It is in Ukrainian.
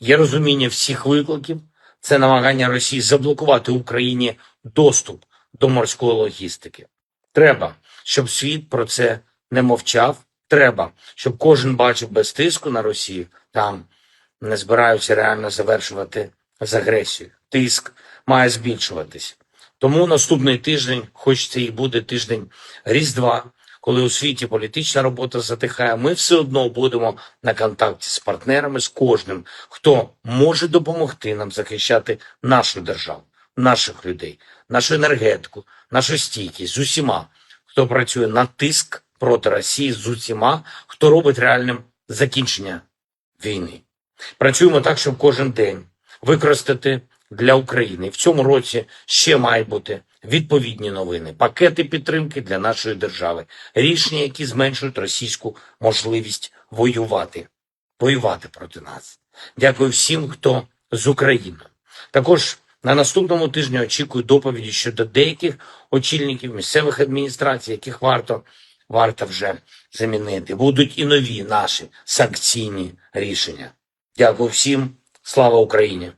Є розуміння всіх викликів. Це намагання Росії заблокувати Україні доступ до морської логістики. Треба, щоб світ про це не мовчав. Треба, щоб кожен бачив без тиску на Росію. Там не збираються реально завершувати з агресією. Тиск має збільшуватись. Тому наступний тиждень, хоч це і буде тиждень Різдва, коли у світі політична робота затихає, ми все одно будемо на контакті з партнерами, з кожним, хто може допомогти нам захищати нашу державу, наших людей, нашу енергетику, нашу стійкість з усіма, хто працює на тиск проти Росії, з усіма, хто робить реальним закінчення війни. Працюємо так, щоб кожен день використати для України. І в цьому році ще мають бути відповідні новини, пакети підтримки для нашої держави, рішення, які зменшують російську можливість воювати, воювати проти нас. Дякую всім, хто з України. Також на наступному тижні очікую доповіді щодо деяких очільників місцевих адміністрацій, яких варто варто вже замінити. Будуть і нові наші санкційні рішення. Дякую всім. Слава Україні!